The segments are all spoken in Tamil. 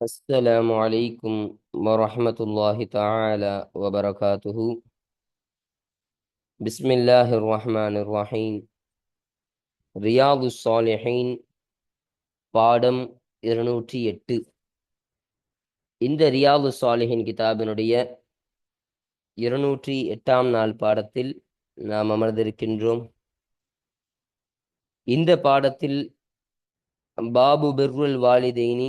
السلام عليكم ورحمة الله تعالى وبركاته بسم الله الرحمن الرحيم ரியாது சாலிஹீன் பாடம் இருநூற்றி எட்டு இந்த ரியாது சாலிஹின் கிதாபினுடைய இருநூற்றி எட்டாம் நாள் பாடத்தில் நாம் அமர்ந்திருக்கின்றோம் இந்த பாடத்தில் பாபு பிர்ருல் வாலிதைனி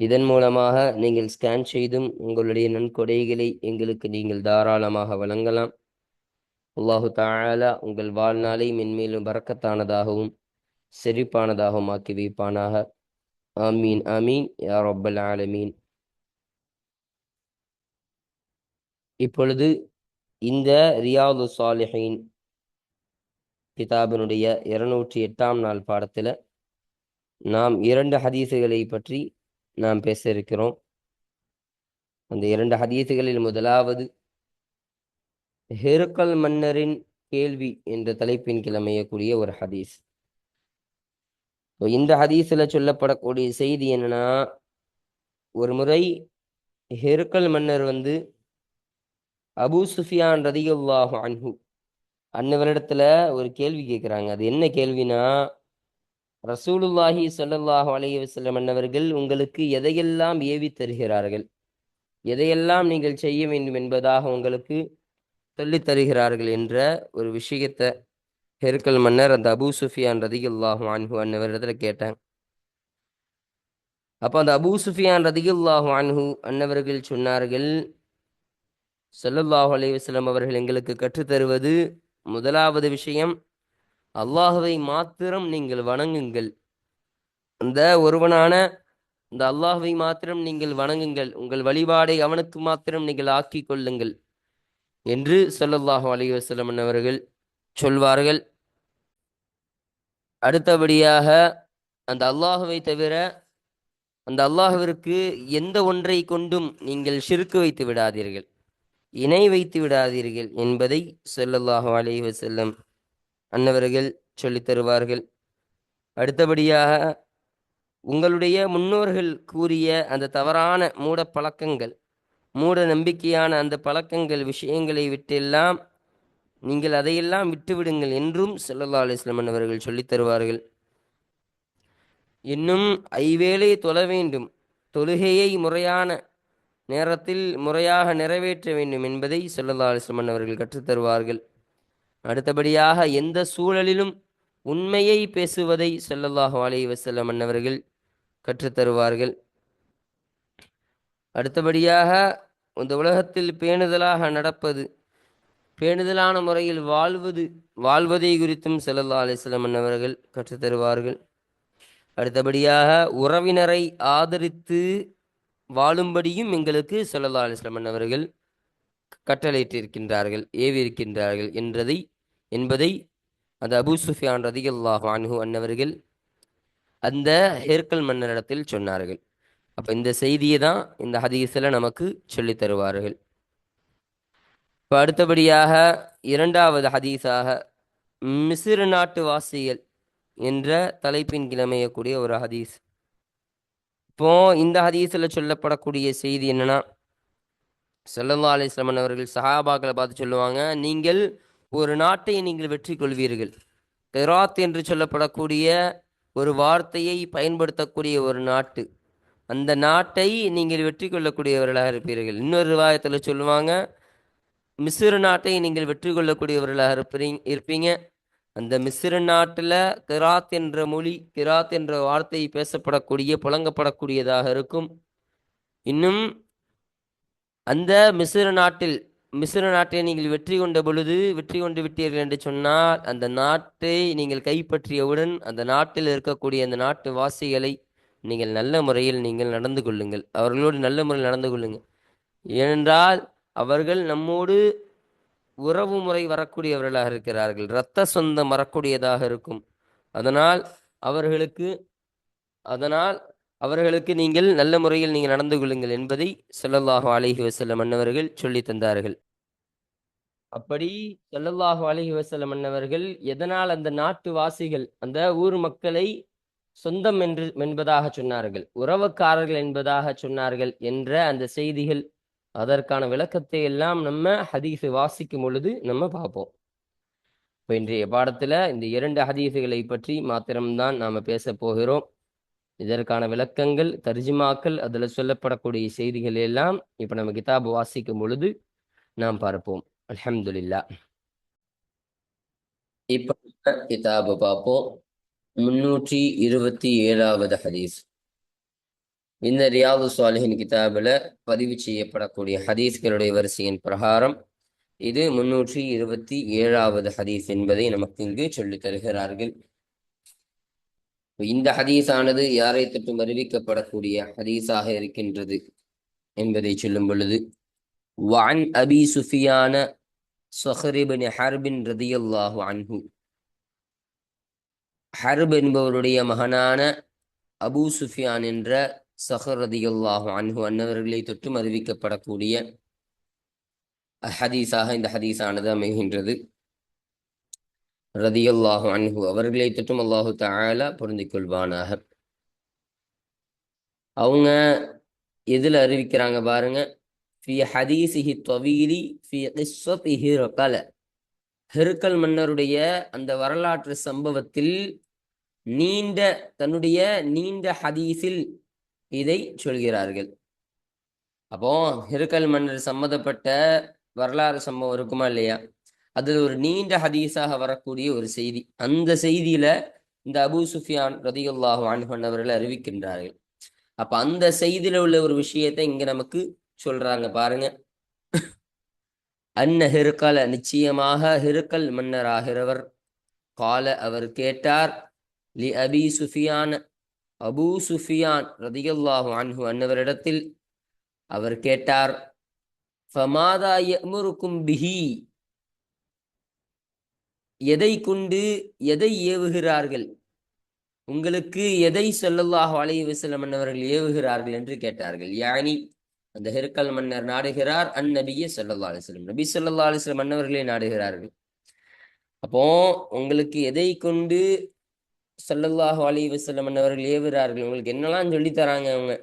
இதன் மூலமாக நீங்கள் ஸ்கேன் செய்தும் உங்களுடைய நன்கொடைகளை எங்களுக்கு நீங்கள் தாராளமாக வழங்கலாம். அல்லாஹு தாலா உங்கள் வாழ்நாளை மென்மேலும் பறக்கத்தானதாகவும் செழிப்பானதாகவும் ஆக்கி வைப்பானாக. ஆமீன் ஆமீன் யா ரப்பல் ஆலமீன். இப்பொழுது இந்த ரியாது சாலிஹின் கிதாபினுடைய இருநூற்றி எட்டாம் நாள் பாடத்தில் நாம் இரண்டு ஹதீசுகளை பற்றி நாம் பேச இருக்கிறோம். அந்த இரண்டு ஹதீஸுகளில் முதலாவது ஹெருக்கல் மன்னரின் கேள்வி என்ற தலைப்பின் கிழமையக்கூடிய ஒரு ஹதீஸ். இந்த ஹதீஸில் சொல்லப்படக்கூடிய செய்தி என்னன்னா ஒரு முறை ஹெருக்கல் மன்னர் வந்து அபு சுஃபியான் ரதியுல்லாஹு அன்ஹு அன்னவரிடத்துல ஒரு கேள்வி கேட்குறாங்க அது என்ன கேள்வினா ரசூலுல்லாஹி சொல்லல்லாஹு அலைய வசல்லம் அன்னவர்கள் உங்களுக்கு எதையெல்லாம் ஏவி தருகிறார்கள்? எதையெல்லாம் நீங்கள் செய்ய வேண்டும் என்பதாக உங்களுக்கு சொல்லித் தருகிறார்கள் என்ற ஒரு விஷயத்தை ஹெருக்கல் மன்னர் அந்த அபு சுஃபியான் ரதியுல்லாஹு அன்ஹு அன்னவரிடத்துல கேட்டாங்க. அப்போ அந்த அபு சுஃபியான் ரதியுல்லாஹு அன்ஹு அன்னவர்கள் சொன்னார்கள் சொல்லல்லாஹு அலைய வஸல்லம் அவர்கள் எங்களுக்கு கற்றுத்தருவது முதலாவது விஷயம் அல்லாஹுவை மாத்திரம் நீங்கள் வணங்குங்கள். அந்த ஒருவனான இந்த அல்லாஹுவை மாத்திரம் நீங்கள் வணங்குங்கள். உங்கள் வழிபாடை அவனுக்கு மாத்திரம் நீங்கள் ஆக்கிக் கொள்ளுங்கள் என்று சொல்லல்லாஹு அலைஹி வஸல்லம் அவர்கள் சொல்வார்கள். அடுத்தபடியாக அந்த அல்லாஹுவை தவிர அந்த அல்லாஹுவிற்கு எந்த ஒன்றை கொண்டும் நீங்கள் சிறுக்கு வைத்து விடாதீர்கள். இணை வைத்து விடாதீர்கள் என்பதை சொல்லல்லாஹு அலைஹி வஸல்லம் அன்னவர்கள் சொல்லித் தருவார்கள். அடுத்தபடியாக உங்களுடைய முன்னோர்கள் கூறிய அந்த தவறான மூட பழக்கங்கள் மூட நம்பிக்கையான அந்த பழக்கங்கள் விஷயங்களை விட்டெல்லாம் நீங்கள் அதையெல்லாம் விட்டுவிடுங்கள் என்றும் ஸல்லல்லாஹு அலிஸ்லமன் அவர்கள் சொல்லித் தருவார்கள். இன்னும் ஐவேளை தொழ வேண்டும். தொழுகையை முறையான நேரத்தில் முறையாக நிறைவேற்ற வேண்டும் என்பதை ஸல்லல்லாஹு அலிஸ்லமன் அவர்கள் கற்றுத்தருவார்கள் அடுத்தபடியாக எந்த சூழலிலும் உண்மையை பேசுவதை ஸல்லல்லாஹு அலி வசல்லம் அன்னவர்கள் கற்றுத்தருவார்கள். அடுத்தபடியாக இந்த உலகத்தில் பேணுதலாக நடப்பது பேணுதலான முறையில் வாழ்வது வாழ்வதை குறித்தும் செல்லல்லா அலிஸ்லம் அன்னவர்கள் கற்றுத்தருவார்கள். கற்றுத் தருவார்கள் அடுத்தபடியாக உறவினரை ஆதரித்து வாழும்படியும் எங்களுக்கு ஸல்லல்லாஹு அலிஸ்லம் அன்னவர்கள் கட்டளையிட்டிருக்கின்றார்கள் ஏவியிருக்கின்றார்கள் என்றதை என்பதை அந்த அபு சுஃபியான் ரதிகல்லாஹ் அன்ஹு அன்னவர்கள் அந்த ஹேர்கல் மன்னரிடத்தில் சொன்னார்கள். அப்போ இந்த செய்தியை தான் இந்த ஹதீஸில் நமக்கு சொல்லித் தருவார்கள். இப்போ அடுத்தபடியாக இரண்டாவது ஹதீஸாக மிசிறு நாட்டு வாசிகள் என்ற தலைப்பின் கிளமையக்கூடிய ஒரு ஹதீஸ். இப்போ இந்த ஹதீஸில் சொல்லப்படக்கூடிய செய்தி என்னன்னா ஸல்லல்லாஹு அலைஹி அவர்கள் சஹாபாக்களை பார்த்து சொல்லுவாங்க நீங்கள் ஒரு நாட்டை நீங்கள் வெற்றி கொள்வீர்கள் கெராத் என்று சொல்லப்படக்கூடிய ஒரு வார்த்தையை பயன்படுத்தக்கூடிய ஒரு நாட்டு. அந்த நாட்டை நீங்கள் வெற்றி கொள்ளக்கூடியவர்களாக இருப்பீர்கள். இன்னொரு ரிவாயத்தில் சொல்லுவாங்க மிஸ்ரு நாட்டை நீங்கள் வெற்றி கொள்ளக்கூடியவர்களாக இருப்பீங்க. இருப்பீங்க அந்த மிஸ்ரு நாட்டில் கிராத் என்ற மொழி கிராத் என்ற வார்த்தை பேசப்படக்கூடிய புழங்கப்படக்கூடியதாக இருக்கும். இன்னும் அந்த மிஸ்ரு நாட்டில் மிஸ்ர நாட்டை நீங்கள் வெற்றி கொண்ட பொழுது வெற்றி கொண்டு விட்டீர்கள் என்று சொன்னால் அந்த நாட்டை நீங்கள் கைப்பற்றியவுடன் அந்த நாட்டில் இருக்கக்கூடிய அந்த நாட்டு வாசிகளை நீங்கள் நல்ல முறையில் நீங்கள் நடந்து கொள்ளுங்கள். அவர்களோடு நல்ல முறையில் நடந்து கொள்ளுங்கள். ஏனென்றால் அவர்கள் நம்மோடு உறவு முறை வரக்கூடியவர்களாக இருக்கிறார்கள். இரத்த சொந்தம் வரக்கூடியதாக இருக்கும். அதனால் அவர்களுக்கு அதனால் அவர்களுக்கு நீங்கள் நல்ல முறையில் நீங்கள் நடந்து கொள்ளுங்கள் என்பதை சொல்லல்லாஹு அலைஹி வசல்லம் அன்னவர்கள் சொல்லி தந்தார்கள். அப்படி சொல்லல்லாஹு அலஹி வசலம் அன்னவர்கள் எதனால் அந்த நாட்டு வாசிகள் அந்த ஊர் மக்களை சொந்தம் என்று என்பதாக சொன்னார்கள் உறவுக்காரர்கள் என்பதாக சொன்னார்கள் என்ற அந்த செய்திகள் அதற்கான விளக்கத்தை எல்லாம் நம்ம ஹதீஸை வாசிக்கும் பொழுது நம்ம பார்ப்போம். இப்போ இன்றைய பாடத்தில் இந்த இரண்டு ஹதீஸுகளை பற்றி மாத்திரம்தான் நாம் பேச போகிறோம். இதற்கான விளக்கங்கள் தர்ஜிமாக்கள் அதில் சொல்லப்படக்கூடிய செய்திகள் எல்லாம் இப்போ நம்ம கிதாப் வாசிக்கும் பொழுது நாம் பார்ப்போம். அலமதுல்லா இப்போ கிதாபு பார்ப்போம். முன்னூற்றி இருபத்தி ஏழாவது ஹதீஸ். இந்த ரியாது சாலிஹின் கிதாபில் பதிவு செய்யப்படக்கூடிய ஹதீஸ்களுடைய வரிசையின் பிரகாரம் இது முன்னூற்றி இருபத்தி ஏழாவது ஹதீஸ் என்பதை நமக்கு இங்கு சொல்லித் தருகிறார்கள். இந்த ஹதீஸானது யாரை தொற்றும் அறிவிக்கப்படக்கூடிய ஹதீஸாக இருக்கின்றது என்பதை சொல்லும் பொழுது வான் அபி சுஃபியான சொஹரிபின் ஹர்பின் ரதியுல்லாஹு அன்ஹு. ஹர்ப் என்பவருடைய மகனான அபூ சுஃபியான் என்ற சஹர் ரதியுல்லாஹு அன்ஹு அன்னவர்களை தொற்றும் அறிவிக்கப்படக்கூடிய ஹதீஸாக இந்த ஹதீஸானது அமைகின்றது. ரதியுல்லாஹு அன்ஹு அவர்களை தொற்றும் அல்லாஹு தஆலா பொருந்திக் கொள்வானாக. அவங்க எதில் அறிவிக்கிறாங்க பாருங்க. ஃபி ஹதீசிஹி தொவீலி ஃபி கிஸ்வத் ஹிரகல ஹெருக்கல் மன்னருடைய அந்த வரலாற்று சம்பவத்தில் நீண்ட தன்னுடைய நீண்ட ஹதீஸில் இதை சொல்கிறார்கள். அப்போ ஹெருக்கல் மன்னர் சம்மந்தப்பட்ட வரலாறு சம்பவம் இருக்குமா இல்லையா? அதில் ஒரு நீண்ட ஹதீஸாக வரக்கூடிய ஒரு செய்தி. அந்த செய்தியில இந்த அபு சுஃபியான் ரதியுல்லாஹ் அன்ஹன் அவர்கள் அறிவிக்கின்றார்கள். அப்ப அந்த செய்தியில உள்ள ஒரு விஷயத்தை இங்க நமக்கு சொல்றாங்க பாருங்க. அன்ன ஹிருக்கல நிச்சயமாக ஹிருக்கல் மன்னராகிறவர். கால அவர் கேட்டார் லி அபி சுஃபியான் அபூ சுஃபியான் ரதியுல்லாஹு அன்ஹு அன்னவரிடத்தில் அவர் கேட்டார் ஃபமாதா எமுருக்கும் பிஹி? எதை கொண்டு எதை ஏவுகிறார்கள்? உங்களுக்கு எதை சொல்லல்லாஹு அலைஹி வஸல்லம் அன்னவர்கள் ஏவுகிறார்கள்? என்று கேட்டார்கள். யானி அந்த ஹெருக்கல் மன்னர் நாடுகிறார் அந்நபிய சொல்லல்லா அலிஸ்லம் நபி ஸல்லல்லாஹு அலிஸ்லம் மன்னவர்களே நாடுகிறார்கள். அப்போ உங்களுக்கு எதை கொண்டு சொல்லல்லாஹு அலி வசல்லம் மன்னவர்கள் ஏவுகிறார்கள்? உங்களுக்கு என்னெல்லாம் சொல்லி தராங்க அவங்க?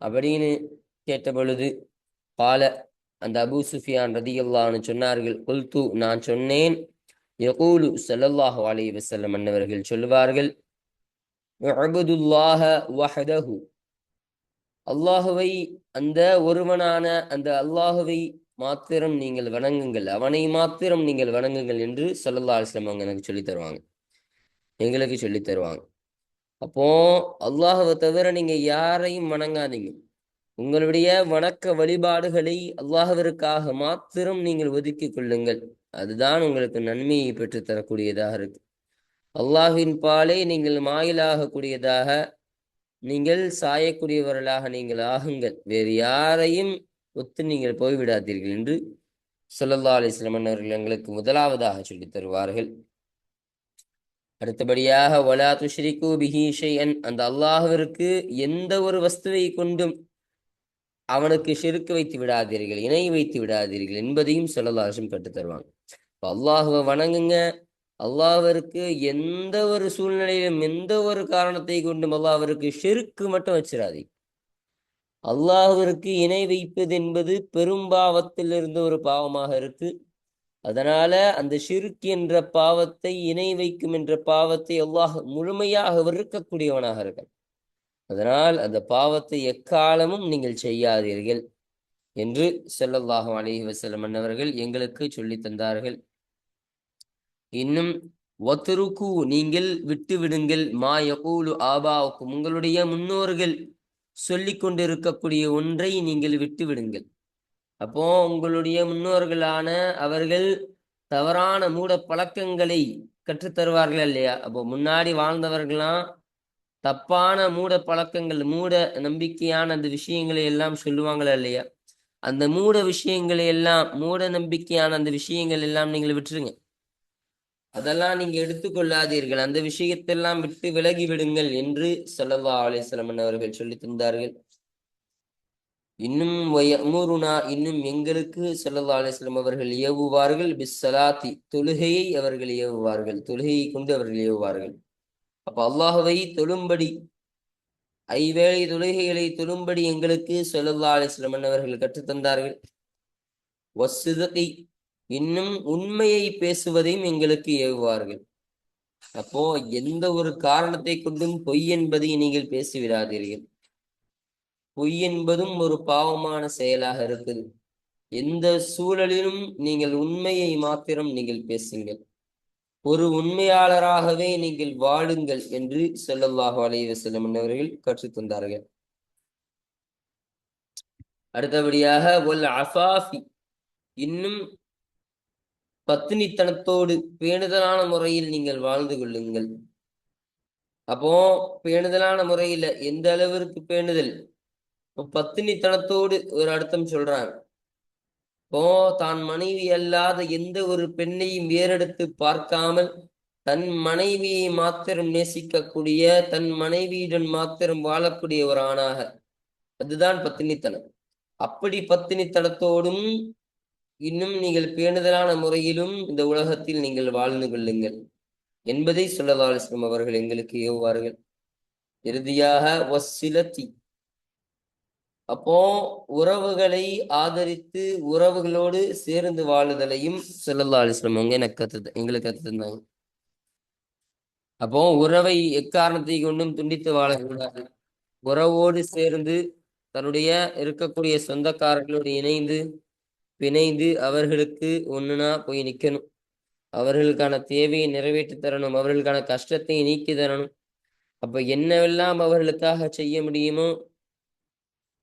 அப்படின்னு கேட்ட பொழுது பால அந்த அபு சுஃபியான் ரதியுல்லான்னு சொன்னார்கள் குல்து நான் சொன்னேன். யகூலு ஸல்லல்லாஹு அலி வசல்லம் மன்னவர்கள் சொல்லுவார்கள் உஅபுதுல்லாஹ வஹதஹு. அல்லாஹுவை அந்த ஒருவனான அந்த அல்லாஹுவை மாத்திரம் நீங்கள் வணங்குங்கள் அவனை மாத்திரம் நீங்கள் வணங்குங்கள் என்று சொல்லல்லா அலிஸ்லாம் அவங்க எனக்கு சொல்லி தருவாங்க. எங்களுக்கு சொல்லி தருவாங்க. அப்போ அல்லாஹுவை தவிர நீங்க யாரையும் வணங்காதீங்க. உங்களுடைய வணக்க வழிபாடுகளை அல்லாஹவிற்காக மாத்திரம் நீங்கள் ஒதுக்கி கொள்ளுங்கள். அதுதான் உங்களுக்கு நன்மையை பெற்றுத்தரக்கூடியதாக இருக்கு. அல்லாஹின் பாலை நீங்கள் மாயிலாகக்கூடியதாக நீங்கள் சாயக்கூடியவர்களாக நீங்கள் ஆகுங்கள். வேறு யாரையும் ஒத்து நீங்கள் போய்விடாதீர்கள் என்று ஸல்லல்லாஹு அலிஸ்லமன் அவர்கள் எங்களுக்கு முதலாவதாக சொல்லித் தருவார்கள். அடுத்தபடியாக வலா துஷ்ரிகு பிஹி அந்த அல்லாஹுவிற்கு எந்த ஒரு வஸ்துவை கொண்டும் அவனுக்கு செருக்கு வைத்து விடாதீர்கள் இணை வைத்து விடாதீர்கள் என்பதையும் சொல்லலாசம் கற்றுத் தருவாங்க. இப்போ அல்லாஹுவை வணங்குங்க அல்லாவிற்கு எந்த ஒரு சூழ்நிலையிலும் எந்த ஒரு காரணத்தை கொண்டும் அல்லாவிற்கு ஷிருக்கு மட்டும் வச்சிடாதே அல்லாஹ்விற்கு இணை வைப்பது என்பது பெரும்பாவத்திலிருந்து ஒரு பாவமாக இருக்கு. அதனால அந்த ஷிர்க் என்ற பாவத்தை இணை வைக்கும் என்ற பாவத்தை அல்லாஹ் முழுமையாக வெறுக்கக்கூடியவனாக இருக்க அதனால் அந்த பாவத்தை எக்காலமும் நீங்கள் செய்யாதீர்கள் என்று செல்லல்லாஹு அலைஹி வசலம் அன்னவர்கள் எங்களுக்கு சொல்லி தந்தார்கள். இன்னும் ஒத்துருக்கு நீங்கள் விட்டு விடுங்கள் மா யகூலு ஆபாவுக்கும் உங்களுடைய முன்னோர்கள் சொல்லி கொண்டிருக்கக்கூடிய ஒன்றை நீங்கள் விட்டு விடுங்கள் அப்போ உங்களுடைய முன்னோர்களான அவர்கள் தவறான மூட பழக்கங்களை கற்றுத்தருவார்கள் இல்லையா? அப்போ முன்னாடி வாழ்ந்தவர்களாம் தப்பான மூட பழக்கங்கள் மூட நம்பிக்கையான அந்த விஷயங்களை எல்லாம் சொல்லுவாங்களா இல்லையா? அந்த மூட விஷயங்களை எல்லாம் மூட நம்பிக்கையான அந்த விஷயங்கள் எல்லாம் நீங்கள் விட்டுருங்க. அதெல்லாம் நீங்க எடுத்துக்கொள்ளாதீர்கள். அந்த விஷயத்தெல்லாம் விட்டு விலகி விடுங்கள் என்று ஸல்லல்லாஹு அலைஹி அவர்கள் சொல்லி தந்தார்கள். இன்னும் வயமுருனா இன்னும் எங்களுக்கு ஸல்லல்லாஹு அலைஹி அவர்கள் ஏவுவார்கள். பிஸ்ஸலாத்தி தொழுகையை அவர்கள் ஏவுவார்கள். தொழுகையை கொண்டு அவர்கள் ஏவுவார்கள். அப்ப அல்லாஹுவை தொழும்படி ஐவேளை தொழுகைகளை தொழும்படி எங்களுக்கு ஸல்லல்லாஹு அலிஸ்லமன் அவர்கள் கற்றுத்தந்தார்கள் வஸ்ஸிதகி இன்னும் உண்மையை பேசுவதையும் எங்களுக்கு ஏவுவார்கள். அப்போ எந்த ஒரு காரணத்தை கொண்டும் பொய் என்பதை நீங்கள் பேசிவிடாதீர்கள். பொய் என்பதும் ஒரு பாவமான செயலாக இருக்குது. எந்த சூழலிலும் நீங்கள் உண்மையை மாத்திரம் நீங்கள் பேசுங்கள். ஒரு உண்மையாளராகவே நீங்கள் வாழுங்கள் என்று ஸல்லல்லாஹு அலைஹி செல்லும் அவர்கள் கற்றுத்தந்தார்கள் அடுத்தபடியாக ஒல் அஃபாஃபி இன்னும் பத்தினித்தனத்தோடு பேணுதலான முறையில் நீங்கள் வாழ்ந்து கொள்ளுங்கள். அப்போ பேணுதலான முறையில எந்த அளவிற்கு பேணுதல்? இப்போ பத்தினித்தனத்தோடு ஒரு அர்த்தம் சொல்றாங்க இப்போ தான் மனைவி அல்லாத எந்த ஒரு பெண்ணையும் வேறெடுத்து பார்க்காமல் தன் மனைவியை மாத்திரம் நேசிக்கக்கூடிய தன் மனைவியுடன் மாத்திரம் வாழக்கூடிய ஒரு ஆணாக. அதுதான் பத்தினித்தனம். அப்படி பத்தினித்தனத்தோடும் இன்னும் நீங்கள் பேணுதலான முறையிலும் இந்த உலகத்தில் நீங்கள் வாழ்ந்து கொள்ளுங்கள். என்பதை சொல்லலாலிஸ்லம் அவர்கள் எங்களுக்கு ஏவுவார்கள். இறுதியாக வசிலத்தி. அப்போ உறவுகளை ஆதரித்து உறவுகளோடு சேர்ந்து வாழுதலையும் சொல்லல்லா அலிஸ்லம் அவங்க எனக்கு கத்து எங்களுக்கு கத்து தந்தாங்க அப்போ உறவை எக்காரணத்தை கொண்டும் துண்டித்து வாழக்கூடாது. உறவோடு சேர்ந்து தன்னுடைய இருக்கக்கூடிய சொந்தக்காரர்களோடு இணைந்து பிணைந்து அவர்களுக்கு ஒண்ணுனா போய் நிக்கணும். அவர்களுக்கான தேவையை நிறைவேற்றி தரணும். அவர்களுக்கான கஷ்டத்தை நீக்கி தரணும். அப்ப என்னவெல்லாம் அவர்களுக்காக செய்ய முடியுமோ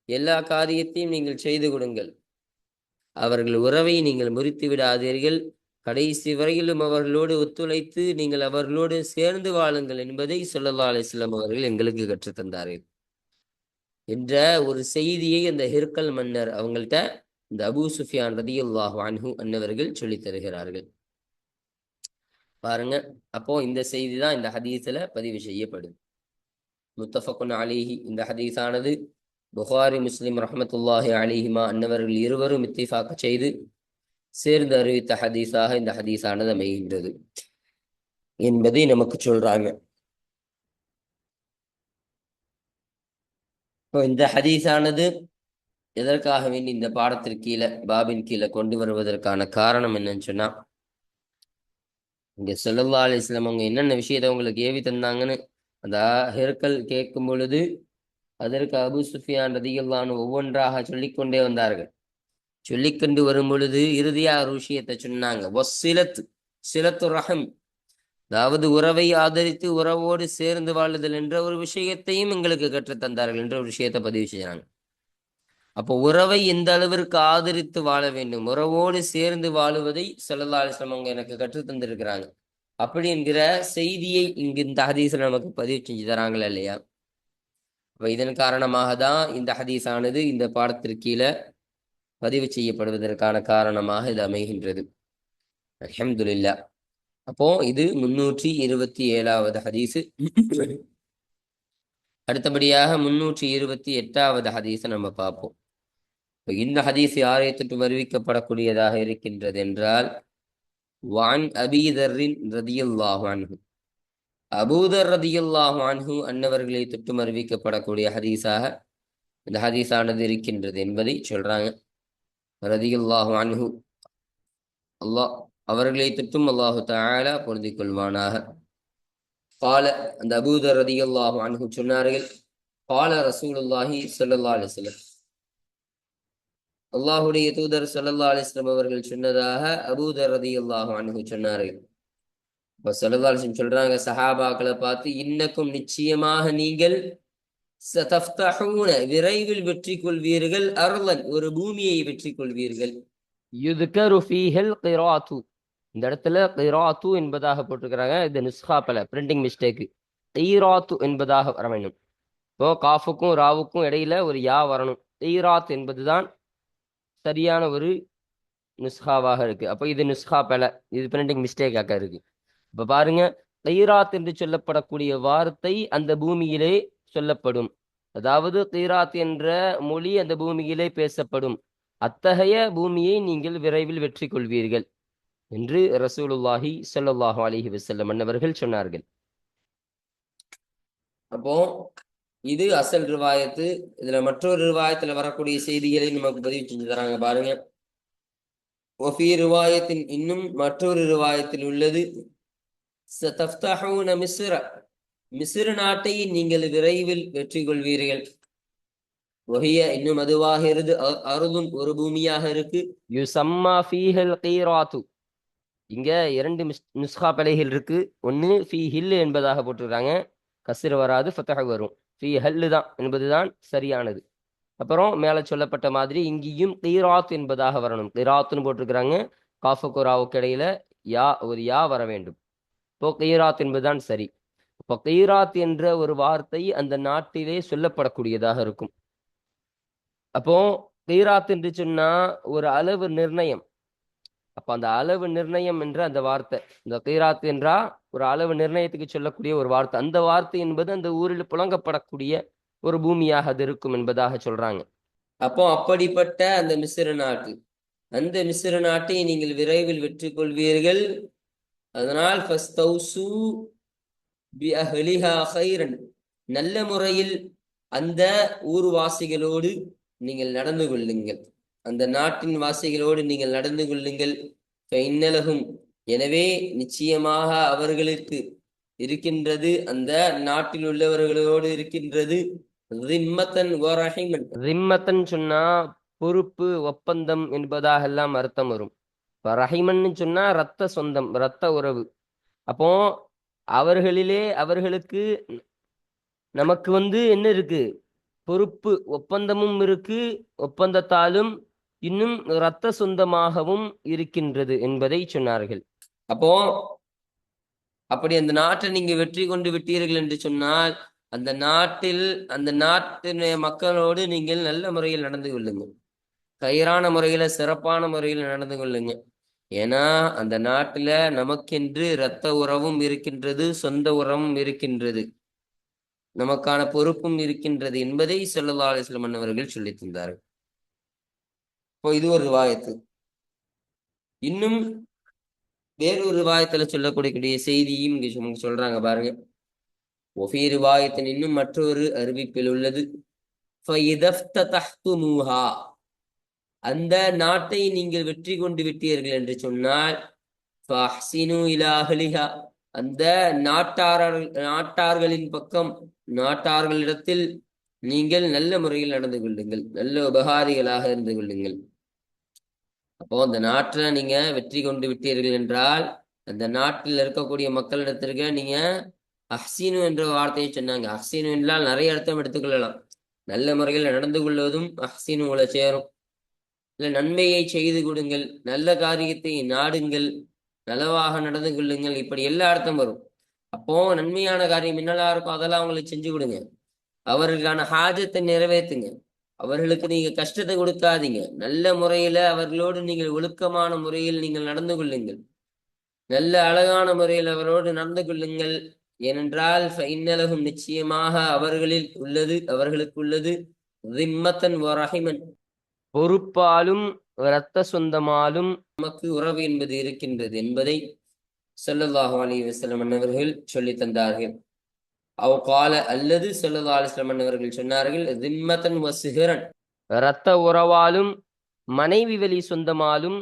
எல்லா காரியத்தையும் நீங்கள் செய்து கொடுங்கள். அவர்கள் உறவை நீங்கள் முறித்து விடாதீர்கள். கடைசி வரையிலும் அவர்களோடு ஒத்துழைத்து நீங்கள் அவர்களோடு சேர்ந்து வாழுங்கள் என்பதை சொல்லல்லா அலிஸ்லாம் அவர்கள் எங்களுக்கு கற்றுத்தந்தார்கள் என்ற ஒரு செய்தியை அந்த ஹிர்கல் மன்னர் அவங்கள்ட்ட இந்த அபு சுஃபியான் ரதியுல்லாஹு அன்ஹு அன்னவர்கள் சொல்லி தருகிறார்கள். பாருங்க அப்போ இந்த செய்தி தான் இந்த ஹதீஸ்ல பதிவு செய்யப்படுது முத்தஃபகுன் அலிஹி இந்த ஹதீஸானது புகாரி முஸ்லிம் ரஹமத்துல்லாஹி அலிஹிமா அன்னவர்கள் இருவரும் இத்திஃபாக்க செய்து சேர்ந்து அறிவித்த ஹதீஸாக இந்த ஹதீஸானது அமைகின்றது என்பதை நமக்கு சொல்றாங்க. இப்போ இந்த ஹதீஸானது எதற்காக வேண்டி இந்த பாடத்திற்கு கீழே பாபின் கீழே கொண்டு வருவதற்கான காரணம் என்னன்னு சொன்னா இங்க சொல்லல்லா அலிஸ்லாம் அவங்க என்னென்ன விஷயத்த உங்களுக்கு ஏவி தந்தாங்கன்னு அந்த ஹெர்கல் கேட்கும் பொழுது அதற்கு அபு சுஃபியான் ரதியுல்லான்னு ஒவ்வொன்றாக சொல்லிக்கொண்டே வந்தார்கள். சொல்லிக்கொண்டு வரும் பொழுது இறுதியாக ஒரு விஷயத்தை சொன்னாங்க. ஒசிலத் சிலத்து ரஹம். அதாவது உறவை ஆதரித்து உறவோடு சேர்ந்து வாழுதல் என்ற ஒரு விஷயத்தையும் எங்களுக்கு கற்றுத் தந்தார்கள் என்ற ஒரு விஷயத்தை பதிவு செய்யறாங்க அப்போ உறவை எந்த அளவிற்கு ஆதரித்து வாழ வேண்டும்? உறவோடு சேர்ந்து வாழுவதை சொல்லல்லா அவங்க எனக்கு கற்றுத்தந்திருக்கிறாங்க அப்படி என்கிற செய்தியை இங்கு இந்த ஹதீஸ்ல நமக்கு பதிவு செஞ்சு தராங்களா இல்லையா? அப்ப இதன் காரணமாக தான் இந்த ஹதீஸானது இந்த பாடத்திற்கீழ பதிவு செய்யப்படுவதற்கான காரணமாக இது அமைகின்றது. அஹம்துல்லா அப்போ இது முன்னூற்றி இருபத்தி ஏழாவது ஹதீஸு. அடுத்தபடியாக முன்னூற்றி இருபத்தி எட்டாவது ஹதீஸை நம்ம பார்ப்போம். இப்போ இந்த ஹதீஸ் யாரை தொட்டு வருவிக்கப்படக்கூடியதாக இருக்கின்றது என்றால் வான் அபீதரின் ரதியுல்லாஹு அன்ஹு. அபூதர் ரதியுல்லாஹு அன்ஹு அன்னவர்களை தொட்டு அறிவிக்கப்படக்கூடிய ஹதீஸாக இந்த ஹதீஸானது இருக்கின்றது என்பதை சொல்றாங்க. ரதியுல்லாஹு அன்ஹு அல்லாஹ் அவர்களை தொட்டும் அல்லாஹு தஆலா பொருந்தி கொள்வானாக. பால அந்த அபூதர் ரதியுல்லாஹு அன்ஹு சொன்னார்கள் பால ரசூலுல்லாஹி சொல்லல்லா அலுவலம் அல்லாஹுடைய தூதர் ஸல்லல்லாஹு அலிஸ்லம் அவர்கள் சொன்னதாக அபூதர் அல்லாஹ் அணுக சொன்னார்கள். இப்போ ஸல்லல்லாஹு அலிஸ்லம் சொல்றாங்க சஹாபாக்களை பார்த்து இன்னக்கும் நிச்சயமாக நீங்கள் சதஃப்தஹூன விரைவில் வெற்றி கொள்வீர்கள் அருளன் ஒரு பூமியை வெற்றி கொள்வீர்கள் யுதுகரு ஃபீஹல் கிராத்து இந்த இடத்துல கிராத்து என்பதாக போட்டிருக்கிறாங்க இது நுஸ்ஹா பல பிரிண்டிங் மிஸ்டேக்கு ஈராத்து என்பதாக வர வேண்டும். இப்போ காஃபுக்கும் ராவுக்கும் இடையில ஒரு யா வரணும். ஈராத் என்பதுதான் சரியான ஒரு நுஸ்ஹாவாக இருக்கு. அப்போ இது நுஸ்ஹா பல இது பிரிண்டிங் மிஸ்டேக்காக இருக்கு. இப்போ பாருங்க கைராத் என்று சொல்லப்படக்கூடிய வார்த்தை அந்த பூமியிலே சொல்லப்படும். அதாவது கைராத் என்ற மொழி அந்த பூமியிலே பேசப்படும். அத்தகைய பூமியை நீங்கள் விரைவில் வெற்றி கொள்வீர்கள் என்று ரசூலுல்லாஹி ஸல்லல்லாஹு அலிஹி வசல்லம் அன்னவர்கள் சொன்னார்கள். அப்போ இது அசல் ரிவாயத்து. இதுல மற்றொரு ரிவாயத்துல வரக்கூடிய செய்திகளை நமக்கு பதிவு செஞ்சு தராங்க பாருங்க. ஒஃபி ரிவாயத்தின் இன்னும் மற்றொரு ரிவாயத்தில் உள்ளது. சதஃப்தஹூன மிஸ்ர மிஸ்ர நாட்டை நீங்கள் விரைவில் வெற்றி கொள்வீர்கள். ஒஹிய இன்னும் அதுவாகிறது அருதும் ஒரு பூமியாக இருக்கு. யுசம்மா ஃபீஹல் கீராத்து இங்க இரண்டு மிஸ் பலைகள் இருக்கு. ஒன்னு ஃபீ ஹில் என்பதாக போட்டிருக்காங்க. கசிர் வராது ஃபத்தஹ வரும். ஃபீ ஹல்லு தான் என்பதுதான் சரியானது. அப்புறம் மேலே சொல்லப்பட்ட மாதிரி இங்கேயும் கீராத் என்பதாக வரணும். கீராத்துன்னு போட்டிருக்கிறாங்க. காஃபகுராவுக்கு இடையில யா ஒரு யா வர வேண்டும். இப்போ கீராத் என்பதுதான் சரி. இப்போ கீராத் என்ற ஒரு வார்த்தை அந்த நாட்டிலே சொல்லப்படக்கூடியதாக இருக்கும். அப்போ கீராத் என்று சொன்னா ஒரு அளவு நிர்ணயம். அப்ப அந்த அளவு நிர்ணயம் என்ற அந்த வார்த்தை இந்த கீராத் என்றா ஒரு அளவு நிர்ணயத்துக்கு சொல்லக்கூடிய ஒரு வார்த்தை. அந்த வார்த்தை என்பது அந்த ஊரில் புழங்கப்படக்கூடிய ஒரு பூமியாக அது இருக்கும் என்பதாக சொல்றாங்க. அப்போ அப்படிப்பட்ட அந்த மிஸ்ர நாட்டு அந்த மிஸ்ர நாட்டை நீங்கள் விரைவில் வெற்றி கொள்வீர்கள். அதனால் நல்ல முறையில் அந்த ஊர்வாசிகளோடு நீங்கள் நடந்து கொள்ளுங்கள். அந்த நாட்டின் வாசிகளோடு நீங்கள் நடந்து கொள்ளுங்கள். இன்னலகும் எனவே நிச்சயமாக அவர்களுக்கு இருக்கின்றது அந்த நாட்டில் உள்ளவர்களோடு இருக்கின்றது. ரிம்மத்தன் ரிம்மத்தன் சொன்னா பொறுப்பு ஒப்பந்தம் என்பதாக எல்லாம் அர்த்தம் வரும். இப்ப ரஹிமன்னு சொன்னா ரத்த சொந்தம் ரத்த உறவு. அப்போ அவர்களிலே அவர்களுக்கு நமக்கு வந்து என்ன இருக்கு? பொறுப்பு ஒப்பந்தமும் இருக்கு. ஒப்பந்தத்தாலும் இன்னும் இரத்த சொந்தமாகவும் இருக்கின்றது என்பதை சொன்னார்கள். அப்போ அப்படி அந்த நாட்டை நீங்க வெற்றி கொண்டு விட்டீர்கள் என்று சொன்னால் அந்த நாட்டில் அந்த நாட்டினுடைய மக்களோடு நீங்கள் நல்ல முறையில் நடந்து கொள்ளுங்க கயிறான முறையில சிறப்பான முறையில் நடந்து கொள்ளுங்க ஏன்னா அந்த நாட்டுல நமக்கென்று இரத்த உறவும் இருக்கின்றது சொந்த உறவும் இருக்கின்றது. நமக்கான பொறுப்பும் இருக்கின்றது என்பதை சொல்லல்லா அலிஸ்லம் அவர்கள் சொல்லி தந்தார்கள். இப்போ இது ஒரு ரிவாயத்து. இன்னும் வேறொரு ரிவாயத்துல சொல்லக்கூடிய செய்தியும் இங்க சொல்றாங்க பாருங்க. ஒஃபி ரிவாயத்தின் இன்னும் மற்றொரு அறிவிப்பில் உள்ளது. அந்த நாட்டை நீங்கள் வெற்றி கொண்டு விட்டீர்கள் என்று சொன்னால் அந்த நாட்டார் நாட்டார்களின் பக்கம் நாட்டார்களிடத்தில் நீங்கள் நல்ல முறையில் நடந்து கொள்ளுங்கள். நல்ல உபகாரிகளாக இருந்து கொள்ளுங்கள். அப்போ அந்த நாட்டுல நீங்க வெற்றி கொண்டு விட்டீர்கள் என்றால் அந்த நாட்டில் இருக்கக்கூடிய மக்களிடத்திற்கு நீங்க அஹ்சீனு என்ற வார்த்தையை சொன்னாங்க. அஹ்சீனு என்றால் நிறைய அர்த்தம் எடுத்துக்கொள்ளலாம் நல்ல முறையில் நடந்து கொள்வதும் அஹ்சீனு உங்களை சேரும். இல்ல நன்மையை செய்து கொடுங்கள் நல்ல காரியத்தை நாடுங்கள் நலவாக நடந்து கொள்ளுங்கள் இப்படி எல்லா அர்த்தம் வரும். அப்போ நன்மையான காரியம் என்னெல்லாம் இருக்கும் அதெல்லாம் அவங்களுக்கு செஞ்சு கொடுங்க. அவர்களுக்கான ஹாஜத்தை நிறைவேற்றுங்க. அவர்களுக்கு நீங்க கஷ்டத்தை கொடுக்காதீங்க. நல்ல முறையில அவர்களோடு நீங்கள் ஒழுக்கமான முறையில் நீங்கள் நடந்து கொள்ளுங்கள். நல்ல அழகான முறையில் அவரோடு நடந்து கொள்ளுங்கள். ஏனென்றால் இன்னலகும் நிச்சயமாக அவர்களில் உள்ளது அவர்களுக்கு உள்ளது. ரிம்மத்தன் ரஹிமன் பொறுப்பாலும் இரத்த சொந்தமாலும் நமக்கு உறவு என்பது இருக்கின்றது என்பதை சொல்லல்லாஹு அலி வஸல்லம் அவர்கள் சொல்லி தந்தார்கள். அவ் கால அல்லது ஸல்லல்லாஹு அலைஹி அவர்கள் சொன்னார்கள் திம்மத்தன் வசிகரன் இரத்த உறவாலும் மனைவி வழி சொந்தமாலும்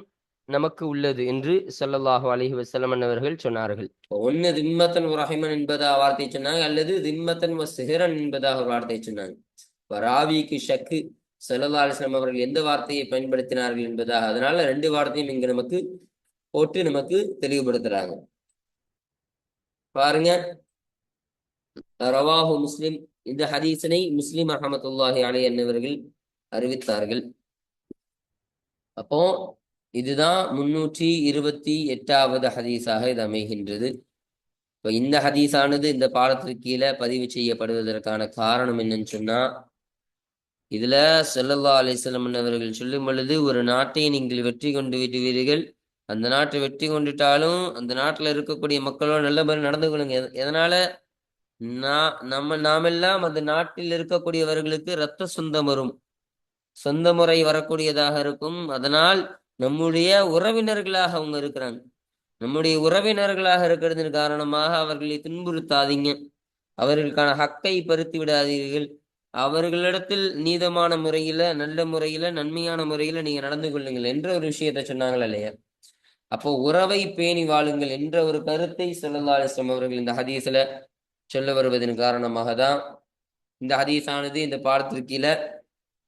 நமக்கு உள்ளது என்று சொல்லல்லாஹு அலஹி வஸல்லம் அவர்கள் சொன்னார்கள். ஒன்னு திம்மத்தன் ரஹிமன் என்பதாக வார்த்தை சொன்னாங்க அல்லது திம்மத்தன் வ சிஹரன் என்பதாக ஒரு வார்த்தை சொன்னாங்க ராவிக்கு ஷக்கு ஸல்லல்லாஹு அலிஸ்லாம் அவர்கள் எந்த வார்த்தையை பயன்படுத்தினார்கள் என்பதாக அதனால ரெண்டு வார்த்தையும் இங்க நமக்கு போட்டு நமக்கு தெளிவுபடுத்துறாங்க. பாருங்க. ரவாஹு முஸ்லிம் இந்த ஹதீஸனை முஸ்லிம் அஹமத்துல்லாஹி அலை என்னவர்கள் அறிவித்தார்கள் அப்போ இதுதான் முன்னூற்றி இருபத்தி எட்டாவது ஹதீஸாக இது அமைகின்றது இப்போ இந்த ஹதீஸானது இந்த பாடத்திற்கு கீழே பதிவு செய்யப்படுவதற்கான காரணம் என்னன்னு சொன்னா இதுல செல்லல்லா அலைஹி அவர்கள் சொல்லும் பொழுது ஒரு நாட்டை நீங்கள் வெற்றி கொண்டு விடுவீர்கள் அந்த நாட்டை வெற்றி கொண்டுட்டாலும் அந்த நாட்டில் இருக்கக்கூடிய மக்களோட நல்ல மாதிரி நடந்து கொள்ளுங்க எத- எதனால நம்ம நாமெல்லாம் அந்த நாட்டில் இருக்கக்கூடியவர்களுக்கு இரத்த சொந்தம் வரும். சொந்த முறை வரக்கூடியதாக இருக்கும். அதனால் நம்முடைய உறவினர்களாக அவங்க இருக்கிறாங்க. நம்முடைய உறவினர்களாக இருக்கிறதன் காரணமாக அவர்களை துன்புறுத்தாதீங்க. அவர்களுக்கான ஹக்கை பருத்தி விடாதீர்கள். அவர்களிடத்தில் நீதமான முறையில நல்ல முறையில நன்மையான முறையில நீங்க நடந்து கொள்ளுங்கள் என்ற ஒரு விஷயத்தை சொன்னாங்களா இல்லையா? அப்போ உறவை பேணி வாழுங்கள் என்ற ஒரு கருத்தை சொல்லலாசம் அவர்கள் இந்த ஹதீஸ்ல சொல்ல வருவதன் காரணமாக தான் இந்த ஹதீஸானது இந்த பாடத்திற்கீழ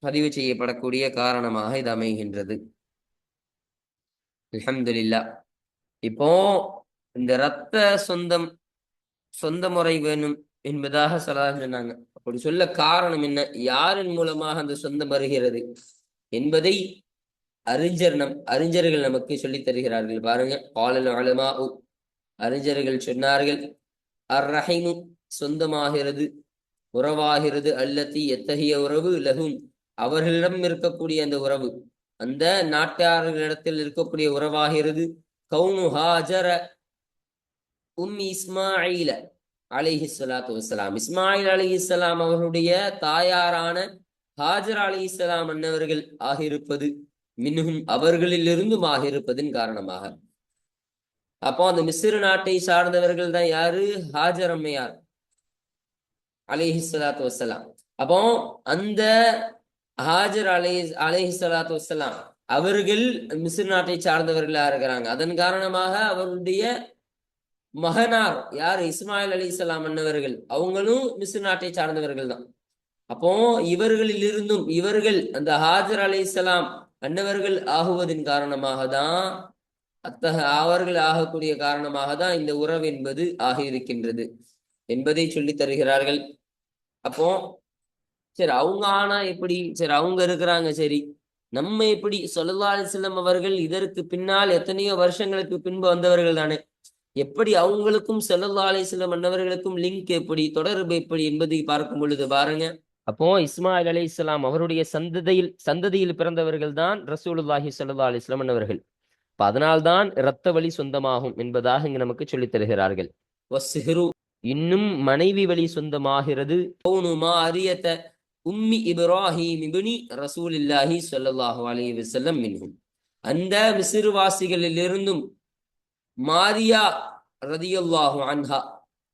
பதிவு செய்யப்படக்கூடிய காரணமாக இது அமைகின்றது. அலமதுல்லா இப்போ இந்த இரத்த சொந்தம் சொந்த முறை வேணும் என்பதாக சலாஹ் சொன்னாங்க. அப்படி சொல்ல காரணம் என்ன? யாரின் மூலமாக அந்த சொந்தம் வருகிறது? என்பதை அறிஞர் நம் அறிஞர்கள் நமக்கு சொல்லித் தருகிறார்கள். பாருங்க பாலல் அலமா அறிஞர்கள் சொன்னார்கள் அர் ரஹிமு சொந்தமாகிறது உறவாகிறது அல்லத்தி எத்தகைய உறவு லகும். அவர்களிடம் இருக்கக்கூடிய அந்த உறவு அந்த நாட்டார்களிடத்தில் இருக்கக்கூடிய உறவாகிறது. கவுனு ஹாஜர உம் இஸ்மாயில அலிஹி சலாத்து வஸ்ஸலாம். இஸ்மாயில் அலைஹிஸ்ஸலாம் அவர்களுடைய தாயாரான ஹாஜர் அலைஹிஸ்ஸலாம் அன்னவர்கள் ஆகியிருப்பது மின்னும் அவர்களிலிருந்தும் ஆகியிருப்பதின் காரணமாக. அப்போ அந்த மிஸ்ரு நாட்டை சார்ந்தவர்கள் தான் யாரு? ஹாஜர் அம்மையார். அலைஹி ஸலாத்து அப்போ அந்த ஹாஜர் அலை அலைஹி ஸலாத்து அவர்கள் மிஸ்ர் நாட்டை சார்ந்தவர்களா இருக்கிறாங்க. அதன் காரணமாக அவருடைய மகனார் யார்? இஸ்மாயில் அலி இஸ்லாம் அன்னவர்கள் அவங்களும் மிஸ்ர் நாட்டை சார்ந்தவர்கள் தான். அப்போ இவர்களிலிருந்தும் இவர்கள் அந்த ஹாஜர் அலி இஸ்லாம் அன்னவர்கள் ஆகுவதன் காரணமாக தான் அத்தக அவர்கள் ஆகக்கூடிய காரணமாக தான் இந்த உறவு என்பது ஆகியிருக்கின்றது. என்பதை சொல்லி தருகிறார்கள். அப்போ சரி அவங்க ஆனா எப்படி? சரி அவங்க இருக்கிறாங்க சரி. நம்ம எப்படி? ஸல்லல்லாஹு அலைஹி அவர்கள் இதற்கு பின்னால் எத்தனையோ வருஷங்களுக்கு பின்பு வந்தவர்கள் தானே. எப்படி அவங்களுக்கும் ஸல்லல்லாஹு அலைஹி அன்னவர்களுக்கும் லிங்க் எப்படி? தொடர்பு எப்படி என்பதை பார்க்கும் பொழுது பாருங்க. அப்போ இஸ்மாயில் அலி இஸ்லாம் அவருடைய சந்ததியில் சந்ததியில் பிறந்தவர்கள் தான் ரசூலுல்லாஹி சல்லா அலைஹி வஸல்லம் அன்னவர்கள். அதனால்தான் இரத்த வழி சொந்தமாகும் என்பதாக இங்கு நமக்கு சொல்லித் தருகிறார்கள். இன்னும் மனைவி வழி சொந்தமாகிறது. கௌனுமா உம்மி இப்ராஹிம் ரசூல் ரசூலில்லாஹி ஸல்லல்லாஹு அலி வசல்லம் மின்ஹும். அந்த விசிறுவாசிகளிலிருந்தும் மாரியா ரதியுல்லாஹு அன்ஹா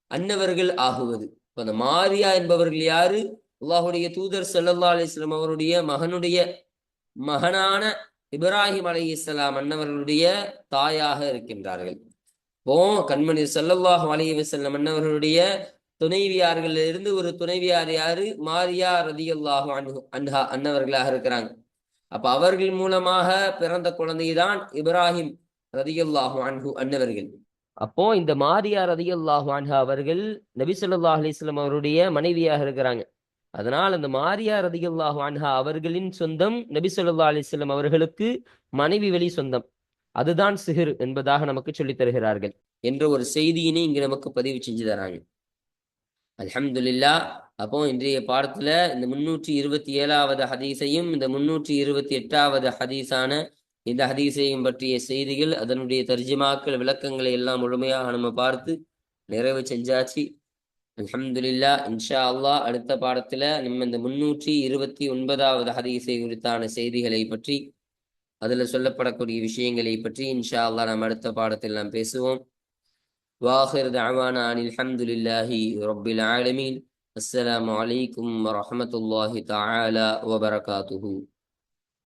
அன்னவர்கள் ஆகுவது. அந்த மாரியா என்பவர்கள் யாரு? அல்லாஹுடைய தூதர் சல்லல்லா அலிஸ்லாம் அவருடைய மகனுடைய மகனான இப்ராஹிம் அலைஹிஸ்ஸலாம் அன்னவர்களுடைய தாயாக இருக்கின்றார்கள். போ கண்மணி செல்லல்லாஹ் அலைஹி செல்லம் அன்னவர்களுடைய துணைவியார்கள் இருந்து ஒரு துணைவியார் யாரு? மாரியா ரதியல்லாஹு அன்ஹு அன்ஹா அன்னவர்களாக இருக்கிறாங்க. அப்ப அவர்கள் மூலமாக பிறந்த குழந்தைதான் இப்ராஹிம் ரதியல்லாஹு அன்ஹு அன்னவர்கள் அப்போ இந்த மாரியா ரதியல்லாஹு அன்ஹா அவர்கள் நபி சொல்லா அலிஸ்லாம் அவருடைய மனைவியாக இருக்கிறாங்க. அதனால் அந்த மாரியா ரதியல்லாஹு அன்ஹா அவர்களின் சொந்தம் நபி சொல்லா அலிஸ்லாம் அவர்களுக்கு மனைவி வழி சொந்தம். அதுதான் சிகிர் என்பதாக நமக்கு சொல்லித் தருகிறார்கள். என்ற ஒரு செய்தியினை இங்கு நமக்கு பதிவு செஞ்சு தராங்க. அலமதுல்லா அப்போ இன்றைய பாடத்துல இந்த முன்னூற்றி இருபத்தி ஏழாவது ஹதீஸையும் இந்த முன்னூற்றி இருபத்தி எட்டாவது ஹதீஸான இந்த ஹதீஸையும் பற்றிய செய்திகள் அதனுடைய தர்ஜிமாக்கள் விளக்கங்களை எல்லாம் முழுமையாக நம்ம பார்த்து நிறைவு செஞ்சாச்சு. அலமதுல்லா இன்ஷா அல்லாஹ் அடுத்த பாடத்துல நம்ம இந்த முன்னூற்றி இருபத்தி ஒன்பதாவது ஹதீஸை குறித்தான செய்திகளை பற்றி அதில் சொல்லப்படக்கூடிய விஷயங்களை பற்றி இன்ஷா அல்லா நாம் அடுத்த பாடத்தில் நாம் பேசுவோம். வாஹிர் தாவானா அனில் ஹம்துலில்லாஹி ரொபில் ஆலமீன். அஸ்லாம் வலைக்கும் வரமத்துல்லாஹி தாலா வபரகாத்துஹூ.